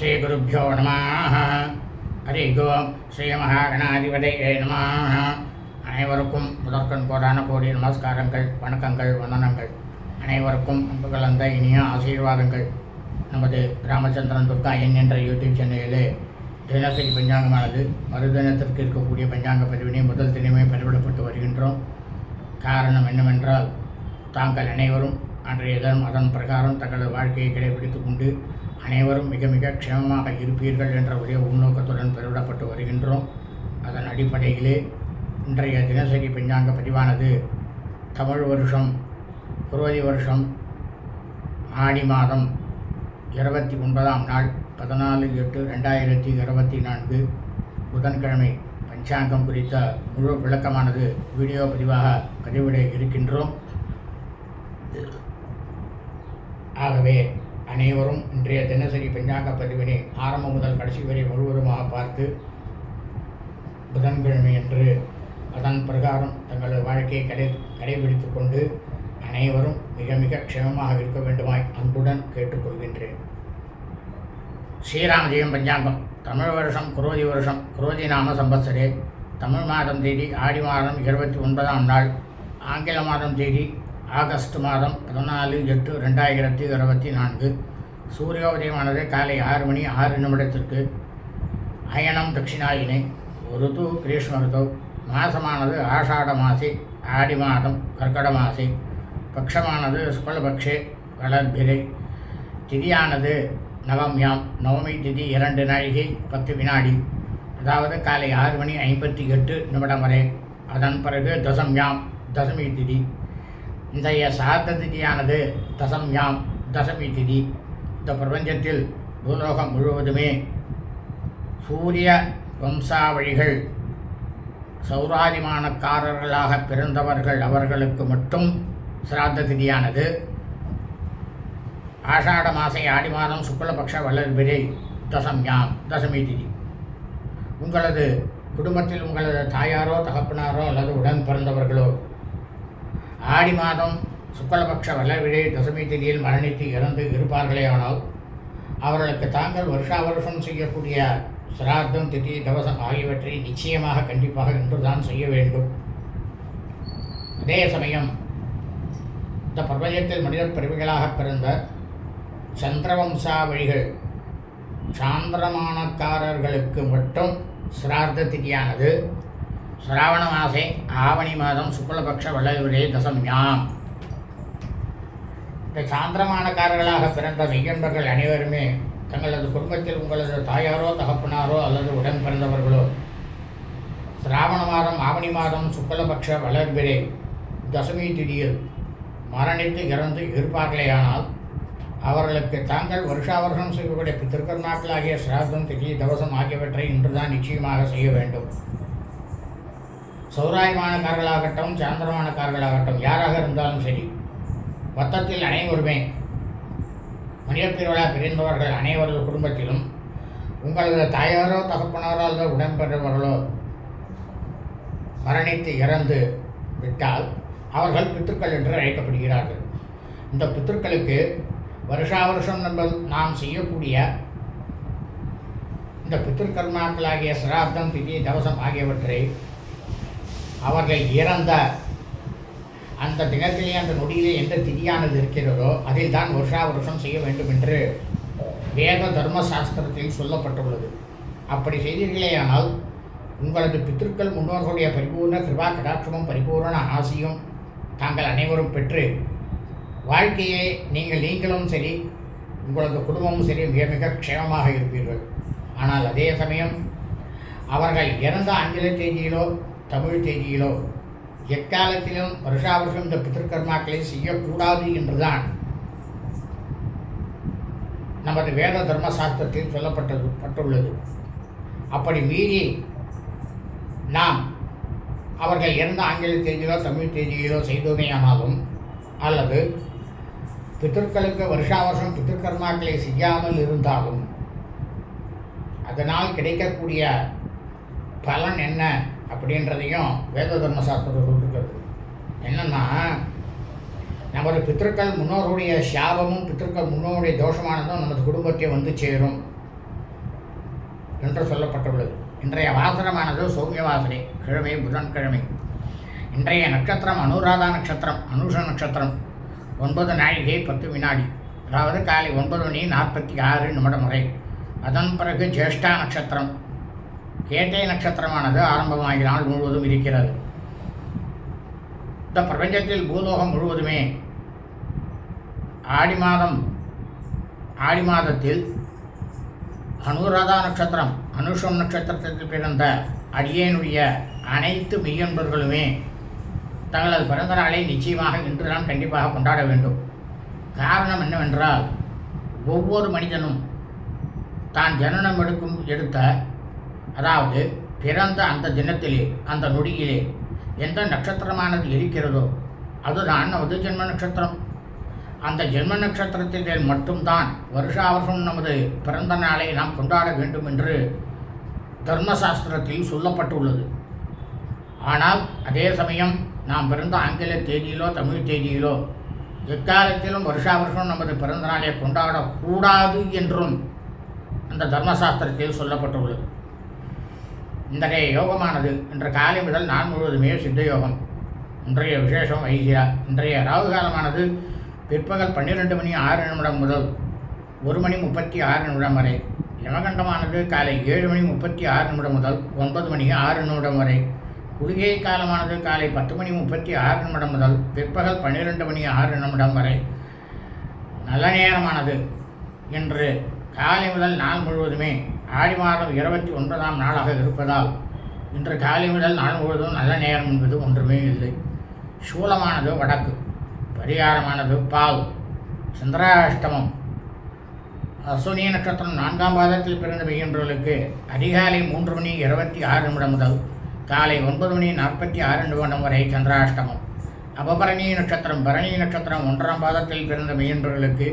ஸ்ரீகுருப்போ நம. ஹரி ஓம் ஸ்ரீ மகாகணாதிபதியே நம. அனைவருக்கும் முதற்கண் கோடான கோடி நமஸ்காரங்கள் வணக்கங்கள் வந்தனங்கள். அனைவருக்கும் அன்பு கலந்த இனிய ஆசீர்வாதங்கள். நமது ராமச்சந்திரன் துர்கா என் என்ற யூடியூப் சேனலிலே தினசரி பஞ்சாங்கமானது மறுதினத்திற்கு இருக்கக்கூடிய பஞ்சாங்க பதிவினை முதல் தினமே பதிவிடப்பட்டு வருகின்றோம். காரணம் என்னவென்றால் தாங்கள் அனைவரும் அன்றைய தினம் அதன் பிரகாரம் தங்களது வாழ்க்கையை கடைபிடித்துக் கொண்டு அனைவரும் மிக மிக க்ஷேமமாக இருப்பீர்கள் என்ற ஒரே உள்நோக்கத்துடன் பெருவிடப்பட்டு வருகின்றோம். அதன் அடிப்படையிலே இன்றைய தினசரி பஞ்சாங்க பதிவானது தமிழ் வருஷம் குரோதி வருஷம் ஆடி மாதம் இருபத்தி ஒன்பதாம் நாள் பதினாலு எட்டு ரெண்டாயிரத்தி இருபத்தி நான்கு புதன்கிழமை பஞ்சாங்கம் குறித்த முழு விளக்கமானது வீடியோ பதிவாக பதிவிட இருக்கின்றோம். ஆகவே அனைவரும் இன்றைய தினசரி பஞ்சாங்க பதிவினை ஆரம்பம் முதல் கடைசி வரை முழுவதுமாக பார்த்து புதன்கிழமை என்று அதன் பிரகாரம் தங்களது வாழ்க்கையை கடை கடைபிடித்துக் கொண்டு அனைவரும் மிக மிக க்ஷேமமாக இருக்க வேண்டுமாய் அன்புடன் கேட்டுக்கொள்கின்றேன். ஸ்ரீராம ஜெயம் பஞ்சாங்கம். தமிழ் வருஷம் குரோதி வருஷம் குரோதி நாம சம்பத்சரே. தமிழ் மாதம் தேதி ஆடி மாதம் இருபத்தி ஒன்பதாம் நாள். ஆங்கில மாதம் தேதி ஆகஸ்ட் மாதம் பதினாலு எட்டு ரெண்டாயிரத்தி இருபத்தி நான்கு. சூரியோதயமானது காலை ஆறு மணி ஆறு நிமிடத்திற்கு அயனம் தட்சிணாயினை. ருது கிரீஷ்ம ருது மாசமானது ஆஷாட மாசி ஆடி மாதம் கர்க்கட மாசி. பக்ஷமானது சுக்லபக்ஷே வளர்பிரை திதியானது நவம்யாம் நவமி திதி இரண்டு நாழிகை பத்து வினாடி. அதாவது காலை ஆறு மணி ஐம்பத்தி எட்டு நிமிடம் வரை. அதன் பிறகு தசம்யாம் தசமி திதி. இன்றைய சாத்த திதியானது தசம்யாம் தசமி திதி. இந்த பிரபஞ்சத்தில் பூலோகம் முழுவதுமே சூரிய வம்சாவழிகள் சௌராதிமானக்காரர்களாக பிறந்தவர்கள் அவர்களுக்கு மட்டும் சிராத்த திதியானது ஆஷாட மாசை ஆடி மாதம் சுக்லபக்ஷ வளர்பிரை தசம்யாம் தசமி திதி. உங்களது குடும்பத்தில் உங்களது தாயாரோ தகப்பனாரோ அல்லது உடன் பிறந்தவர்களோ ஆடி மாதம் சுக்லபக்ஷ வளர்விழை தசமி திதியில் மரணித்து இறந்து இருப்பார்களேயானால் அவர்களுக்கு தாங்கள் வருஷா வருஷம் செய்யக்கூடிய சிரார்த்தம் திதி தவசம் ஆகியவற்றை நிச்சயமாக கண்டிப்பாக இன்றுதான் செய்ய வேண்டும். அதே சமயம் இந்த பிரபஞ்சத்தில் மனித பிறவிகளாக பிறந்த சந்திரவம்சாவழிகள் சாந்திரமானக்காரர்களுக்கு மட்டும் சிரார்த்த திதியானது. சிராவண மாசே ஆவணி மாதம் சுக்லபக்ஷ வளவிலே தசம்யாம். இந்த சாந்திரமானக்காரர்களாக பிறந்த மெய்யன்பர்கள் அனைவருமே தங்களது குடும்பத்தில் உங்களது தாயாரோ தகப்பனாரோ அல்லது உடன் பிறந்தவர்களோ சிராவண மாதம் ஆவணி மாதம் சுக்லபக்ஷ வளர்பிரே தசமி திதியில் மரணித்து இறந்து இருப்பார்களேயானால் அவர்களுக்கு தாங்கள் வருஷா வருஷம் செய்யக்கூடிய பித்திருக்கர்மாக்களாகிய சிராதம் திதி தவசம் ஆகியவற்றை இன்றுதான் நிச்சயமாக செய்ய வேண்டும். சௌராயமானக்காரர்களாகட்டும் சாந்திரமானக்காரர்களாகட்டும் யாராக இருந்தாலும் சரி மொத்தத்தில் அனைவருமே மனிதப்பிரிவலாக பிரிந்தவர்கள் அனைவரது குடும்பத்திலும் உங்களது தாயாரோ தகப்பனாரோ அல்லது உடன்பெற்றவர்களோ மரணித்து இறந்து விட்டால் அவர்கள் பித்துக்கள் என்று அழைக்கப்படுகிறார்கள். இந்த பித்துக்களுக்கு வருஷா வருஷம் நம்ம நாம் செய்யக்கூடிய இந்த பித்திருக்கர்மாக்களாகிய சிராப்தம் திதி தவசம் ஆகியவற்றை அவர்கள் இறந்த அந்த தினத்திலே அந்த நொடியிலே எந்த திதியானது இருக்கிறதோ அதில் தான் வருஷா வருஷம் செய்ய வேண்டும் என்று வேத தர்ம சாஸ்திரத்தில் சொல்லப்பட்டுள்ளது. அப்படி செய்தீர்களேயானால் உங்களது பித்திருக்கள் முன்னோர்களுடைய பரிபூர்ண கிருபா கடாட்சமும் பரிபூர்ண ஆசியும் தாங்கள் அனைவரும் பெற்று வாழ்க்கையை நீங்கள் நீங்களும் சரி உங்களது குடும்பமும் சரி மிக மிக க்ஷேமமாக இருப்பீர்கள். ஆனால் அதே சமயம் அவர்கள் இறந்த ஆங்கில தேதியிலோ தமிழ் தேதியிலோ எக்காலத்திலும் வருஷா வருஷம் இந்த பித்திருக்கர்மாக்களை செய்யக்கூடாது என்றுதான் நமது வேத தர்ம சாஸ்திரத்தில் சொல்லப்பட்டது பட்டுள்ளது. அப்படி மீறி நாம் அவர்கள் எந்த ஆங்கில தேதியிலோ தமிழ் தேதியிலோ செய்தோமேயானாலும் அல்லது பித்திருக்களுக்கு வருஷா வருஷம் பித்திருக்கர்மாக்களை செய்யாமல் இருந்தாலும் அதனால் கிடைக்கக்கூடிய பலன் என்ன? அப்படின்றதையும் வேத தர்ம சாஸ்திரம் சொல்லிருக்கிறது என்னென்னா நமது பித்திருக்கள் முன்னோருடைய சாபமும் பித்திருக்கள் முன்னோருடைய தோஷமானதும் நமது குடும்பத்தை வந்து சேரும் என்று சொல்லப்பட்டுள்ளது. இன்றைய வாசனமானது சௌமிய வாசனை கிழமை புதன்கிழமை. இன்றைய நட்சத்திரம் அனுராதா நட்சத்திரம் அனுஷ நட்சத்திரம். ஒன்பது நாழிகை பத்து வினாடி. அதாவது காலை ஒன்பது மணி நாற்பத்தி ஆறு நிமிடம் வரை அதன் பிறகு ஜேஷ்டா நட்சத்திரம். கேட்டை நட்சத்திரமானது ஆரம்பமாகி நாள் முழுவதும் இருக்கிறது. இந்த பிரபஞ்சத்தில் பூலோகம் முழுவதுமே ஆடி மாதம் ஆடி மாதத்தில் அனுராதா நட்சத்திரம் அனுஷம் நட்சத்திரத்தில் பிறந்த அடியேனுடைய அனைத்து மெய்யன்பர்களுமே தங்களது பிறந்த நாளை நிச்சயமாக இன்றுதான் கண்டிப்பாக கொண்டாட வேண்டும். காரணம் என்னவென்றால் ஒவ்வொரு மனிதனும் தான் ஜனனம் எடுக்கும் எடுத்த அதாவது பிறந்த அந்த தினத்திலே அந்த நொடியிலே எந்த நட்சத்திரமானது இருக்கிறதோ அதுதான் நமது ஜென்ம நட்சத்திரம். அந்த ஜென்ம நட்சத்திரத்தில் மட்டும்தான் வருஷா வருஷம் நமது பிறந்த நாளை நாம் கொண்டாட வேண்டும் என்று தர்மசாஸ்திரத்தில் சொல்லப்பட்டுள்ளது. ஆனால் அதே சமயம் நாம் பிறந்த ஆங்கில தேதியிலோ தமிழ் தேதியிலோ எக்காலத்திலும் வருஷா வருஷம் நமது பிறந்த நாளை கொண்டாடக்கூடாது என்றும் அந்த தர்மசாஸ்திரத்தில் சொல்லப்பட்டுள்ளது. இன்றைய யோகமானது. இன்று காலை முதல் நான் முழுவதுமே சித்த யோகம். இன்றைய விசேஷம் வைசியா. இன்றைய ராகு காலமானது பிற்பகல் பன்னிரெண்டு மணி ஆறு நிமிடம் முதல் ஒரு மணி முப்பத்தி ஆறு நிமிடம் வரை. யமகண்டமானது காலை ஏழு மணி முப்பத்தி ஆறு நிமிடம் முதல் ஒன்பது மணி ஆறு நிமிடம் வரை. குளிகை காலமானது காலை பத்து மணி முப்பத்தி ஆறு நிமிடம் முதல் பிற்பகல் பன்னிரெண்டு மணி ஆறு நிமிடம் வரை. நல்ல நேரமானது. இன்று காலை முதல் நாள் முழுவதுமே ஆடி மாதம் இருபத்தி ஒன்பதாம் நாளாக இருப்பதால் இன்று காலை முதல் நாள் முழுவதும் நல்ல நேரம் என்பது ஒன்றுமே இல்லை. சூலமானது வடக்கு பரிகாரமானது பால் சந்திராஷ்டமம். அசுனி நட்சத்திரம் நான்காம் பாதத்தில் பிறந்த பெய்கின்றவர்களுக்கு அதிகாலை மூன்று மணி இருபத்தி ஆறு நிமிடம் முதல் காலை ஒன்பது மணி நாற்பத்தி ஆறு நிமிடம் வரை சந்திராஷ்டமம். அபபரணி நட்சத்திரம் பரணி நட்சத்திரம் ஒன்றாம் பாதத்தில் பிறந்த மெய்யன்பர்களுக்கு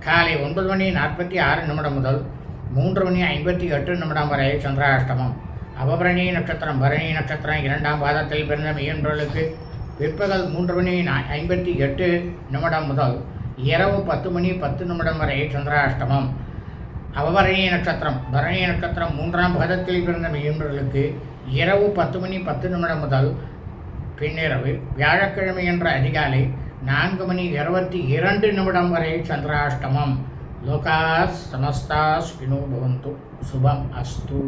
காலை ஒன்பது மணி நாற்பத்தி ஆறு நிமிடம் முதல் மூன்று மணி ஐம்பத்தி எட்டு நிமிடம் வரை சந்திராஷ்டமம். அபபரணி நட்சத்திரம் பரணி நட்சத்திரம் இரண்டாம் பாதத்தில் பிறந்த மெய்யன்பர்களுக்கு பிற்பகல் மூன்று மணி நா- ஐம்பத்தி எட்டு நிமிடம் முதல் இரவு பத்து மணி பத்து நிமிடம் வரை சந்திராஷ்டமம். அவபரணி நட்சத்திரம் பரணி நட்சத்திரம் மூன்றாம் பாதத்தில் பிறந்த மெய்யன்பர்களுக்கு இரவு பத்து மணி பத்து நிமிடம் முதல் பின்னிரவு. வியாழக்கிழமை என்ற அதிகாலை நான்கு மணி இருபத்தி இரண்டு நிமிடம் வரை சந்திராஷ்டமம் லோகா சமஸ்தா ஸ்வினோ பவந்து சுபம் அஸ்து